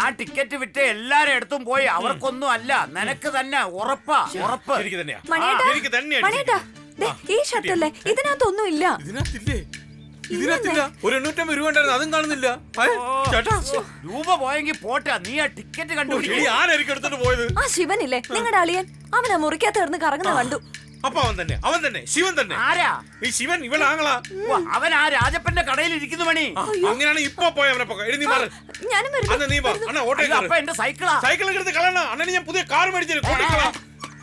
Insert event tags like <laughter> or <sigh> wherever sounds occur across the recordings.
ഞാൻ ടിക്കറ്റ് വിറ്റ് എല്ലാരും എടുത്തും പോയി അവർക്കൊന്നും അല്ല. നിനക്ക് തന്നെ ഉറപ്പാ ഉറപ്പ്. എനിക്ക് തന്നെയാ. മണിയേട്ടാ എനിക്ക് തന്നെയാ മണിയേട്ടാ ദേ, ഈ ഷർട്ടല്ലേ? ഇതിനകത്തൊന്നും ഇല്ല ഇതിനകത്തില്ലേ? ഇതിനകത്തില്ല? ഒരു എണ്ണൂറ്റമ്പത് രൂപ ഉണ്ടായിരുന്നു അതും കാണുന്നില്ല. ഏ, ചേട്ടാ. രൂപ പോട്ടെ നീ ആ ടിക്കറ്റ് ഈ കണ്ടുപിടിക്കും. ആരായിരിക്കും എടുത്തോണ്ട് പോയത്? ആ ശിവനില്ലേ? നിങ്ങളുടെ അളിയൻ. അവനെ മുറിക്കാത്ത കിടന്ന് കറങ്ങുന്ന കണ്ടു. അപ്പൊ അവൻ തന്നെ അവൻ തന്നെ ശിവൻ തന്നെ. ആരാ? ഈ ശിവൻ ഇവളാങ്ങളാ. ഉവ്വ, അവൻ ആ രാജപ്പന്റെ കടയിൽ ഇരിക്കുന്നു മണി. അങ്ങനെയാണ് ഇപ്പൊ പോയ അവനെ പൊക്ക. എഴുതി നീ മാറ്. ഞാനും അന്ന് വരുന്നു നീ വാ. അണ്ണ ഓട്ടോ അയ്യോ, അപ്പൊ എന്റെ സൈക്കിളാ. സൈക്കിൾ എടുത്ത് കളയണ? അണ്ണന് ഞാൻ പുതിയ കാർ മേടിച്ചു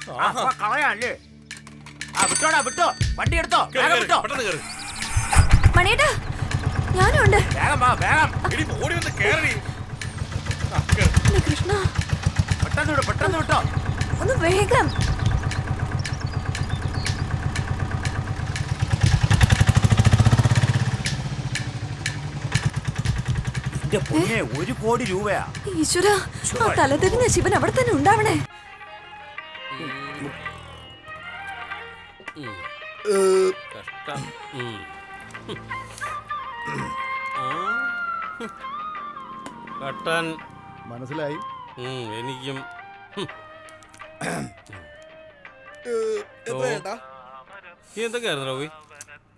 ആ, അപ്പ കളയാല്ലേ? ആ വിട്ടോടാ വിട്ടോ. വണ്ടി എടുത്തോ. വേഗം വിട്ടോ. പെട്ടെന്ന് കയറി മണിയേട്ടാ ഞാനും ഉണ്ട് വേഗം വാ വേഗം. ഇടി ഓടി വന്ന് കേറി. എന്റെ കൃഷ്ണ. പെട്ടെന്ന് വിട്ടോ പെട്ടെന്ന് വിട്ടോ. ഒന്ന് വേഗം. എന്റെ പൊന്നെ ഒരു കോടി രൂപയാ. ഈശ്വര ആ തലതിരിഞ്ഞ ശിവൻ അവിടെ തന്നെ ഉണ്ടാവണേ. കട്ടൻ. മനസ്സിലായി? എനിക്കും. എന്തൊക്കെയായിരുന്നു റോബി?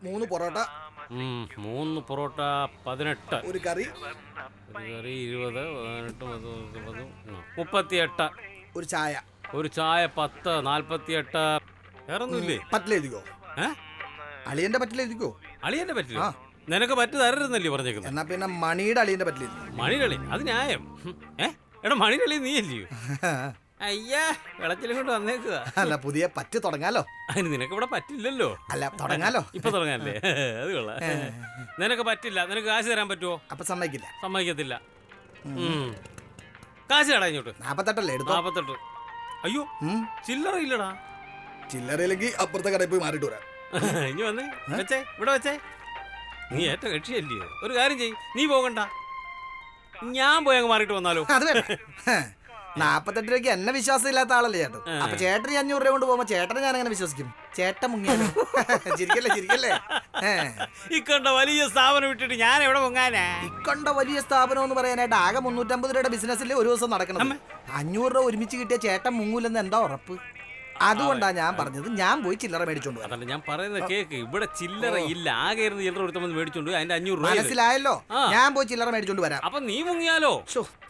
മൂന്ന് പൊറോട്ട. മൂന്ന് പൊറോട്ട പതിനെട്ട്. ഒരു കറി. ഒരു കറി ഇരുപത് പതിനെട്ട് പത്ത് മുപ്പത് ഉം, മുപ്പത്തിയെട്ട്. ഒരു ചായ. ഒരു ചായ പത്ത് നാൽപ്പത്തിയെട്ട് വേറെ ഒന്നുമില്ലേ പറ്റിലെഴുതിക്കോ. ഏ? അളിയന്റെ പറ്റിലെഴുതിക്കോ. അളിയന്റെ പറ്റില്ല ആ. നിനക്ക് പറ്റു തരരുന്നല്ലേ പറഞ്ഞേക്കുന്നത്? എന്നാ പിന്നെ മണിയുടെ അളിയന്റെ പറ്റിലെഴുതി മണികളി അത് ന്യായം. എടാ ഏ? എടാ മണികളി നീ അല്ലയോ <laughs> അയ്യാ വിളച്ചിലും കൊണ്ട് വന്നേക്കുക അല്ല പുതിയ പറ്റ് തുടങ്ങാലോ? അതിന് നിനക്ക് ഇവിടെ പറ്റില്ലല്ലോ. അല്ല തുടങ്ങാലോ? ഇപ്പൊ തുടങ്ങാല്ലേ അത് കൊള്ളാം. നിനക്ക് പറ്റില്ല. നിനക്ക് കാശ് തരാൻ പറ്റുമോ അപ്പൊ സമ്മതിക്കില്ല. സമ്മതിക്കത്തില്ല. കാശ് കടാ ഇങ്ങോട്ട്. നാപ്പത്തെട്ടല്ലേ എടുത്തോ? നാപ്പത്തെട്ട്. അയ്യോ ചില്ലറ ഇല്ലടാ. ചില്ലറയില്ലെങ്കിൽ അപ്പുറത്തെ കടയിൽ പോയി മാറിയിട്ട് വരാം. ഇനി വന്നേ. വെച്ചേ ഇവിടെ വെച്ചേ. നീ ഏറ്റവും കക്ഷിയല്ലയോ? ഒരു കാര്യം ചെയ് നീ പോകണ്ട. ഞാൻ പോയി അങ്ങ് മാറിയിട്ട് വന്നാലോ. അത് നാപ്പത്തെട്ട് രൂപയ്ക്ക് എന്നെ വിശ്വാസം ഇല്ലാത്ത ആളല്ലേ ചേട്ടൻ. അപ്പൊ ചേട്ടന് അഞ്ഞൂറ് രൂപ കൊണ്ട് പോകുമ്പോ ചേട്ടനെ ഞാൻ അങ്ങനെ വിശ്വസിക്കും. ചേട്ടൻ മുങ്ങിയാലോ? <laughs> ചിരിക്കല്ലേ ചിരിക്കല്ലേ? ഏ. കണ്ട വലിയ സ്ഥാപനം വിട്ടിട്ട് ഞാൻ എവിടെ മുങ്ങാനാ? ഇക്കണ്ട വലിയ സ്ഥാപനം എന്ന് പറയാനായിട്ട് ആകെ മുന്നൂറ്റമ്പത് രൂപയുടെ ബിസിനസ്സിൽ ഒരു ദിവസം നടക്കണം അഞ്ഞൂറ് രൂപ ഒരുമിച്ച് കിട്ടിയ ചേട്ടൻ മുങ്ങൂലെന്ന് എന്താ ഉറപ്പ്? അതുകൊണ്ടാ ഞാൻ പറഞ്ഞത്. ഞാൻ പോയി ചില്ലറ മേടിച്ചോണ്ട് വരാം. അതല്ല ഞാൻ പറയുന്നത് കേക്ക്. ഇവിടെ ചില്ലറ ഇല്ല. ആകെ ഇരുന്ന് ചില്ലറ ഒരുത്തമ്മ മേടിച്ചോണ്ട് പോയി, അതിന്റെ അഞ്ഞൂറ് രൂപ ഇത്. മനസ്സിലായല്ലോ? ആ. ഞാൻ പോയി ചില്ലറ മേടിച്ചോണ്ട് വരാം. അപ്പൊ നീ മുങ്ങിയാലോ?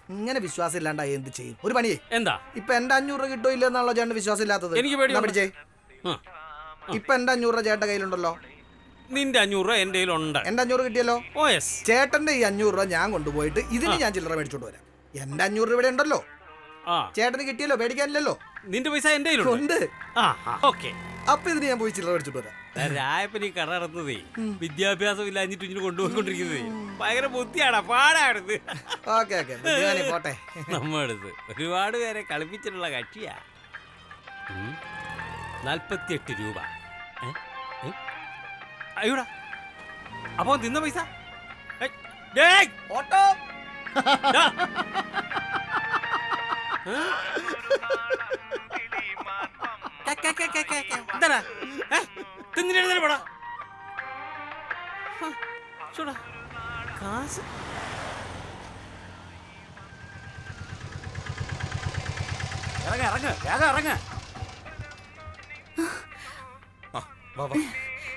ഇങ്ങനെ വിശ്വാസം ഇല്ലാണ്ടായി എന്ത് ചെയ്യും? ഒരു പണിയേ. എന്താ? ഇപ്പൊ എന്റെ അഞ്ഞൂറ് രൂപ കിട്ടോ ഇല്ലെന്നുള്ള ചേട്ടൻ വിശ്വാസം ഇല്ലാത്തത്? എനിക്ക് പേടിയുണ്ട്. എന്നാ പിടിച്ചേ? ആ. ഇപ്പൊ എന്റെ അഞ്ഞൂറ് രൂപ ചേട്ടന്റെ കയ്യിലുണ്ടല്ലോ. നിന്റെ അഞ്ഞൂറ് രൂപ എന്റെ കയ്യിലുണ്ട്. എന്റെ അഞ്ഞൂറ് കിട്ടിയല്ലോ? Oh yes. ചേട്ടന്റെ ഈ അഞ്ഞൂറ് രൂപ ഞാൻ കൊണ്ടുപോയിട്ട് ഇതിന് ഞാൻ ചില്ലറ മേടിച്ചോണ്ട് വരാം. എന്റെ അഞ്ഞൂറ് രൂപ ഇവിടെ ഉണ്ടല്ലോ. ആ. ചേട്ടന് കിട്ടിയല്ലോ മേടിക്കാനില്ലല്ലോ നിന്റെ പൈസ എന്റെ കയ്യിലുണ്ട്. ഉണ്ട്. ആ ഓക്കെ. അപ്പൊ ഇതിന് ഞാൻ പോയി ചില്ലറ മേടിച്ചോണ്ട് വരാം രായപ്പൻ ഈ കട നടത്തുന്നതേ വിദ്യാഭ്യാസം ഇല്ലാഞ്ഞിട്ട് ഇങ്ങനെ കൊണ്ടുപോയിക്കൊണ്ടിരിക്കുന്നതേ. ഭയങ്കര ബുദ്ധിയാടാ പാടാടുത് ഓക്കെ ഓക്കെ ബുദ്ധിമാനി പോട്ടെ. നമ്മടുത്ത് ഒരുപാട് പേരെ കളിപ്പിച്ചിട്ടുള്ള കക്ഷിയാ. നാൽപ്പത്തിയെട്ട് രൂപ. ഏ? ഏ? അയ്യോടാ. അപ്പൊ തിന്ന പൈസ? ഏയ്, ഡേയ്, ഓട്ടോ. ഡാ. തിന്നിട്ട് എഴുന്നേറ്റ് പോടാ. ഹ, ചൂടാ. കാശ് ഇറങ്ങ ഇറങ്ങ വേഗം ഇറങ്ങ.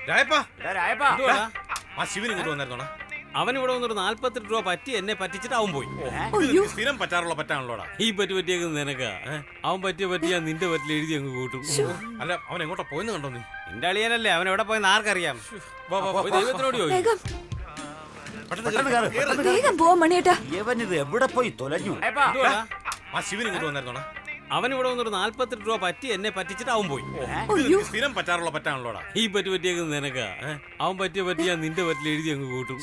രായപ്പാ. രായപ്പാ. എന്തുവാടാ? ആ ശിവൻ ഇങ്ങോട്ട് വന്നായിരുന്നോടാ അവൻ ഇവിടെ വന്നൊരു നാല്പത്തെട്ട് രൂപ പറ്റി എന്നെ പറ്റിച്ചിട്ട് അവൻ പോയി. സ്ഥിരം പറ്റാറുള്ള പറ്റാണല്ലോടാ. ഈ പറ്റി പറ്റിയേക്കുന്നത് നിനക്കാ. അവൻ പറ്റിയ പറ്റിയാ നിന്റെ പറ്റിൽ എഴുതി അങ്ങ് കൂട്ടും. അല്ല അവൻ എങ്ങോട്ടാ പോയെന്ന് കണ്ടോ നീ? നിന്റെ അളിയനല്ലേ അവൻ എവിടെ പോയെന്ന് ആർക്കറിയാം? വാ, വാ, വാ, പോയി ദൈവത്തിനോട് ചോദിക്കും. വേഗം. പെട്ടെന്ന് പെട്ടെന്ന് കേറ്. കയറ് വേഗം പോവാ മണിയേട്ടാ. ഇവൻ എവിടെ പോയി തൊലഞ്ഞു? ആ ശിവൻ ഇങ്ങോട്ട് വന്നായിരുന്നോടാ. അവൻ ഇവിടെ വന്നൊരു നാല്പത്തെട്ട് രൂപ പറ്റി എന്നെ പറ്റിച്ചിട്ട് അവൻ പോയി. സ്ഥിരം പറ്റാറുള്ള പറ്റാണല്ലോടാ. ഈ പറ്റി പറ്റിയ നിനക്കാ? അവൻ പറ്റിയ പറ്റിയ ഞാൻ നിന്റെ പറ്റിൽ എഴുതി അങ്ങ് കൂട്ടും.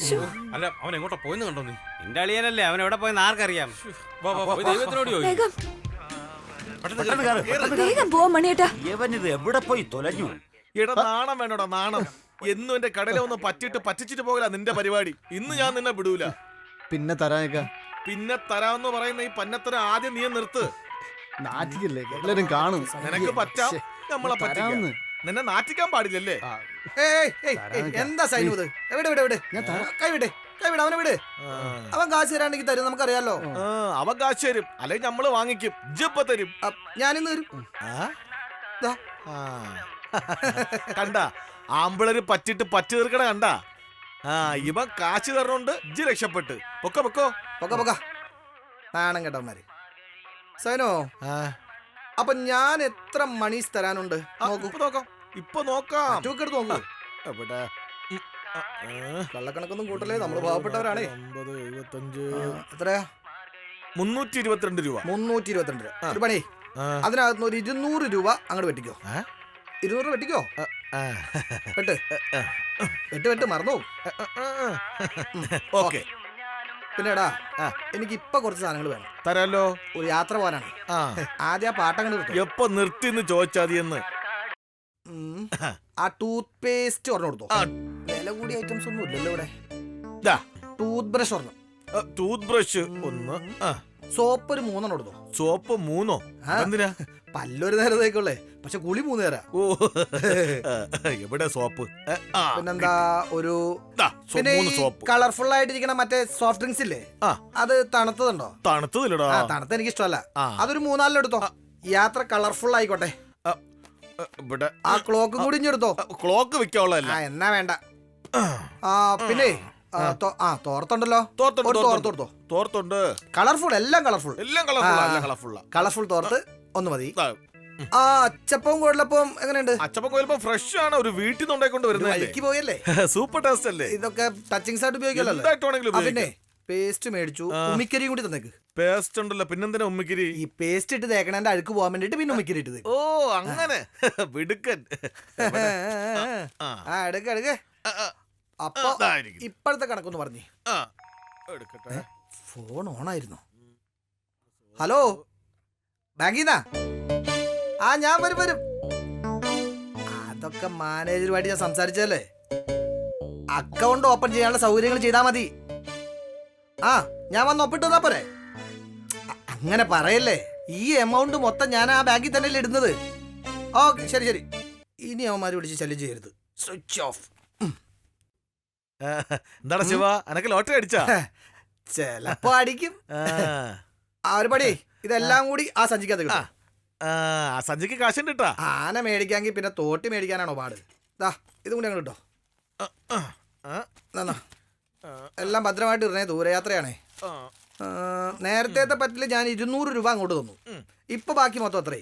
അല്ല അവൻ എങ്ങോട്ടാ പോയെന്ന് കണ്ടോ നീ? നിന്റെ അളിയനല്ലേ അവൻ എവിടെ പോയെന്ന് ആർക്കറിയാം? ദൈവത്തിനോട് ചോദിക്കും. വേഗം. പോവാ മണിയേട്ടാ. ഇവൻ എവിടെ പോയി തൊലഞ്ഞു? എടാ നാണം വേണോടാ നാണം. എന്നും എന്റെ കടയിലെ ഒന്ന് പറ്റിട്ട് പറ്റിച്ചിട്ട് പോകില്ല നിന്റെ പരിപാടി. ഇന്ന് ഞാൻ നിന്നെ വിടൂല. പിന്നെ തരാനൊക്കെ? പിന്നെ തരാമെന്ന് പറയുന്ന ഈ പന്നത്തര ആദ്യം നീ നിർത്ത്. നാറ്റിക്കില്ലേ? എല്ലാരും കാണും. നിനക്ക് പറ്റാം? നമ്മളെ തരാമെന്ന്. നിന്നെ നാറ്റിക്കാൻ പാടില്ലല്ലേ? എന്താ സൈനു ഇത്? എവിടെ എവിടെ എവിടെ? ഞാൻ തരാം. കൈ വിടേ കൈവിട് അവനെ വിട്. അവൻ കാശ് തരാണെങ്കിൽ തരും നമുക്കറിയാലോ. അവൻ കാശ് തരും. അല്ലെങ്കിൽ നമ്മൾ വാങ്ങിക്കും. ഇജ്ജപ്പ തരും. ഞാനിന്ന് തരും. കണ്ട ആമ്പിളര് പറ്റിട്ട് പറ്റി തീർക്കണ കണ്ട. ആ ഇവൻ കാശ് തരണോണ്ട് ഇജ്ജ് രക്ഷപ്പെട്ട്. പൊക്കോ പൊക്കോ. പൊക്ക പൊക്ക. നാണം കേട്ടവന്മാര്. സൈനോ അപ്പൊ ഞാൻ എത്ര മണീസ് തരാനുണ്ട്? ഇപ്പൊ നോക്കാം. എടുത്ത് നോക്കാം. എവിടെ. കള്ളക്കണക്കൊന്നും കൂട്ടല്ലേ? നമ്മൾ പാവപ്പെട്ടവരാണേ. എഴുപത്തഞ്ച്. എത്രയാ? മുന്നൂറ്റി ഇരുപത്തിരണ്ട് രൂപ. മുന്നൂറ്റി ഇരുപത്തിരണ്ട് രൂപ ഒരു പണി. അതിനകത്ത് ഒരു ഇരുന്നൂറ് രൂപ അങ്ങോട്ട് വെട്ടിക്കോ? ഇരുന്നൂറ് രൂപ വെട്ടിക്കോ. വെട്ട്. വെട്ട് വെട്ട് മറന്നു. ഓക്കെ. പിന്നെ എടാ ആ. എനിക്ക് ഇപ്പൊ കുറച്ച് സാധനങ്ങൾ വേണം. തരാലോ. ഒരു യാത്ര പോകാനാണ്. ആദ്യം ആ പാട്ടങ്ങൾ എപ്പൊ നിർത്തിന്ന് ചോദിച്ചാതി എന്ന് ആ ടൂത്ത് പേസ്റ്റ് ഒരെണ്ണം കൊടുത്തു. വില കൂടിയ ഐറ്റംസ് ഒന്നും ഇല്ലല്ലോ ഇവിടെ. ടൂത്ത് ബ്രഷ് ഒരെണ്ണം. ടൂത്ത് ബ്രഷ് ഒന്ന് സോപ്പ് ഒരു മൂന്നെണ്ണം കൊടുത്തു സോപ്പ് മൂന്നോ. എന്തിനാ പല്ലൊരു നേരത്തേക്കുള്ളേ. പക്ഷെ കുളി മൂന്ന് നേരം. ഓ. <laughs> എവിടെ സോപ്പ്? ആ, പിന്നെന്താ ഒരു ദാ, സോ- പിന്നെ മൂന്ന് സോപ്പ്. കളർഫുൾ ആയിട്ടിരിക്കണ മറ്റേ സോഫ്റ്റ് ഡ്രിങ്ക്സ് ഇല്ലേ? ആ. അത് തണുത്തതുണ്ടോ? തണുത്തതില്ലടാ. ആ തണുത്ത എനിക്ക് ഇഷ്ടമല്ല ആ. അതൊരു മൂന്നാലിലെടുത്തോ യാത്ര കളർഫുൾ ആയിക്കോട്ടെ ഇവിടെ. ആ ക്ലോക്ക് കൂടി ഇഞ്ഞ് എടുത്തോ. ക്ലോക്ക് വെക്കാനുള്ളതല്ല ആ എന്നാ വേണ്ട. ആ. പിന്നെ ആ, തോ- ആ തോർത്തുണ്ടല്ലോ. തോർത്തുണ്ട്, ഒരു തോർത്ത് തോർത്തുണ്ട്. കൊടുത്തോ തോർത്തുണ്ട്. കളർഫുൾ എല്ലാം കളർഫുൾ. എല്ലാം കളർഫുള്ള എല്ലാം കളർഫുള്ള. കളർഫുൾ തോർത്ത് ഒന്ന് മതി. ആ അച്ചപ്പവും കുഴലപ്പവും എങ്ങനെയുണ്ട്? അച്ചപ്പം കോയിലപ്പോ ഫ്രഷ് ആണ്. ഒരു വീട്ടിൽ നിന്ന് ഉണ്ടായിക്കൊണ്ട് വഴിക്ക് പോയല്ലേ? സൂപ്പർ ടേസ്റ്റ് അല്ലേ? ഇതൊക്കെ ടച്ചിങ്സ് ആയിട്ട് ഉപയോഗിക്കല്ലോ എന്തായിട്ട് പിന്നെ ഉപയോഗിക്കാം. പേസ്റ്റ് മേടിച്ചു. ഉമ്മിക്കരിയും കൂടി തന്നേക്ക്. പേസ്റ്റ് ഉണ്ടല്ലോ. പിന്നെന്തിനാ ഉമ്മിക്കിരി? ഈ പേസ്റ്റ് ഇട്ട് തേക്കണേന്റെ അഴുക്ക് പോകാൻ വേണ്ടിട്ട് പിന്നെ ഉമ്മിക്കരി ഇട്ടത് ഓ അങ്ങനെ. വിടുക്കൻ. ആ. എടുക്ക എടുക്ക. ആ, ആ, അപ്പൊ അതായിരിക്കും. ഇപ്പോഴത്തെ കണക്കൊന്ന് പറഞ്ഞു. ആ. എടുക്കട്ടെ. Phone ഓണായിരുന്നു hello? ബാങ്കിന്നാ ആ ഞാൻ വരും വരും. അതൊക്കെ മാനേജറുമായിട്ട് ഞാൻ സംസാരിച്ചല്ലേ അക്കൗണ്ട് ഓപ്പൺ ചെയ്യാനുള്ള സൗകര്യങ്ങൾ ചെയ്താൽ മതി. ആ ഞാൻ വന്ന് ഒപ്പിട്ട് തന്നാ പോരെ. അങ്ങനെ പറയല്ലേ? ഈ എമൗണ്ട് മൊത്തം ഞാൻ ആ ബാങ്കിൽ തന്നെ ഇടുന്നത്. ഓക്കെ ശരി ശരി. ഇനി അവന്മാർ വിളിച്ച് ശല്യം ചെയ്യരുത്. സ്വിച്ച് ഓഫ് എന്താണ് എന്താടാ ശിവ? എനക്ക് ലോട്ടറി അടിച്ചാ? ചിലപ്പോ അടിക്കും. ആ. ഒരു പടി. ഇതെല്ലാം കൂടി ആ സഞ്ചിക്കാത്ത സഞ്ജയ്ക്ക് കാശുണ്ട് കേട്ടാ ആന മേടിക്കാമെങ്കിൽ പിന്നെ തോട്ടി മേടിക്കാനാണോ പാട്? ദാ ഇതും കൂടി അങ്ങോട്ട് എല്ലാം ഭദ്രമായിട്ട് ഇടണേ ദൂരയാത്രയാണേ. നേരത്തെ പറ്റിൽ ഞാൻ ഇരുന്നൂറ് രൂപ അങ്ങോട്ട് തന്നു. ഇപ്പൊ ബാക്കി മൊത്തം അത്രേ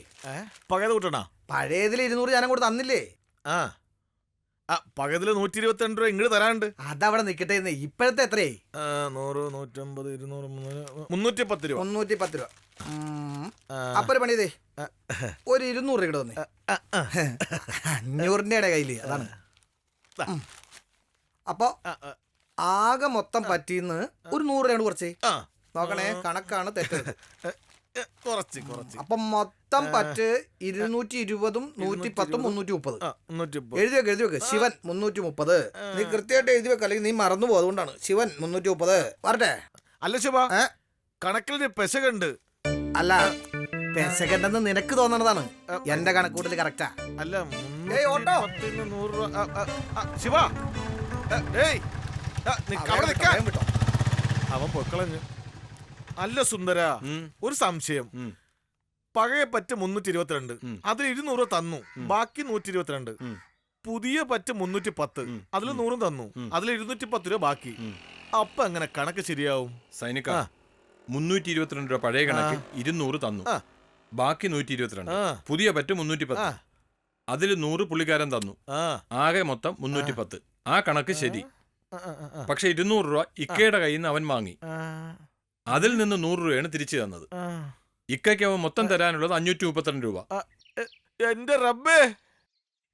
കൂട്ടണ? പഴയതിൽ ഇരുന്നൂറ് ഞാൻ അങ്ങോട്ട് തന്നില്ലേ? ആ. പകതിൽ നൂറ്റി ഇരുപത്തിരണ്ട് രൂപ ഇങ്ങോട്ട് തരാണ്ട് അതവിടെ നിക്കട്ടെ എന്ന് ഇപ്പോഴത്തെ എത്രയേ നൂറ് നൂറ്റമ്പത് ഇരുന്നൂറ് മുന്നൂറ് മുന്നൂറ്റി പത്ത് രൂപ. മുന്നൂറ്റി പത്ത് രൂപ. അപ്പൊ ഒരു പണി ചെയ്തേ ഒരു ഇരുന്നൂറ് രൂപ തന്നെ. അഞ്ഞൂറിന്റെ കയ്യിൽ. അതാണ്. അപ്പോ ആകെ മൊത്തം പറ്റിന്ന് ഒരു നൂറ് രൂപയാണ് കുറച്ച്. നോക്കണേ കണക്കാണ് തെറ്റ് കുറച്ച് കുറച്ച്. അപ്പൊ മൊത്തം പറ്റ് ഇരുന്നൂറ്റി ഇരുപതും നൂറ്റി പത്തും മുന്നൂറ്റി മുപ്പത് എഴുതി വെക്ക് എഴുതി വെക്ക് ശിവൻ മുന്നൂറ്റി മുപ്പത് നീ കൃത്യമായിട്ട് എഴുതി വെക്ക് അല്ലെങ്കിൽ നീ മറന്നു പോകും. അതുകൊണ്ടാണ് ശിവൻ മുന്നൂറ്റി മുപ്പത് വരട്ടെ അല്ല ശിവ കണക്കിൽ കണക്കിലൊരു പെശകുണ്ട്. അല്ല പെശകണ്ടെന്ന് നിനക്ക് തോന്നണതാണ്. എന്റെ കണക്കൂട്ടൽ കറക്റ്റാ. അല്ല ഓട്ടോ. നൂറ് രൂപ. ശിവ. ഏയ്. അവൻ പൊക്കളഞ്ഞു അല്ല സുന്ദര ഒരു സംശയം. പഴയ പറ്റ് മുന്നൂറ്റി ഇരുപത്തിരണ്ട്. അതിൽ ഇരുന്നൂറ് തന്നു. ബാക്കി നൂറ്റി ഇരുപത്തിരണ്ട്. പുതിയ പറ്റ് മുന്നൂറ്റി പത്ത് അതിൽ നൂറും തന്നു. അതിൽ ഇരുന്നൂറ്റി പത്ത് രൂപ ബാക്കി. അപ്പൊ എങ്ങനെ കണക്ക് ശരിയാവും? സൈനിക. മുന്നൂറ്റി ഇരുപത്തിരണ്ട് രൂപ പഴയ കണക്ക് ഇരുന്നൂറ് തന്നു. ബാക്കി നൂറ്റി ഇരുപത്തിരണ്ട്. പുതിയ പറ്റ് മുന്നൂറ്റി പത്ത് അതിൽ നൂറ് പുള്ളിക്കാരൻ തന്നു. ആകെ മൊത്തം മുന്നൂറ്റി പത്ത് ആ കണക്ക് ശരി. പക്ഷെ ഇരുന്നൂറ് രൂപ ഇക്കയുടെ കയ്യിൽ നിന്ന് അവൻ വാങ്ങി. അതിൽ നിന്ന് നൂറ് രൂപയാണ് തിരിച്ചു തന്നത്. ഇക്കയ്ക്ക് അവൻ മൊത്തം തരാനുള്ളത് അഞ്ഞൂറ്റി മുപ്പത്തിരണ്ട് രൂപ എന്റെ റബ്ബേ!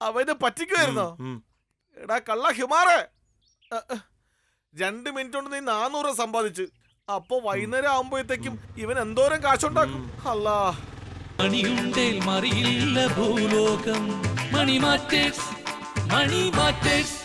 അവനെ പറ്റിക്കുമായിരുന്നോ എടാ കള്ള ഹിമാറെ. രണ്ട് മിനിറ്റ് കൊണ്ട് നീ നാനൂറ് സമ്പാദിച്ച്. അപ്പൊ വൈകുന്നേരം ആകുമ്പോഴത്തേക്കും ഇവൻ എന്തോരം കാശുണ്ടാക്കും? അല്ലാ മണിയുണ്ടേൽ മറിയില്ല ഭൂലോകം. Money matters money matters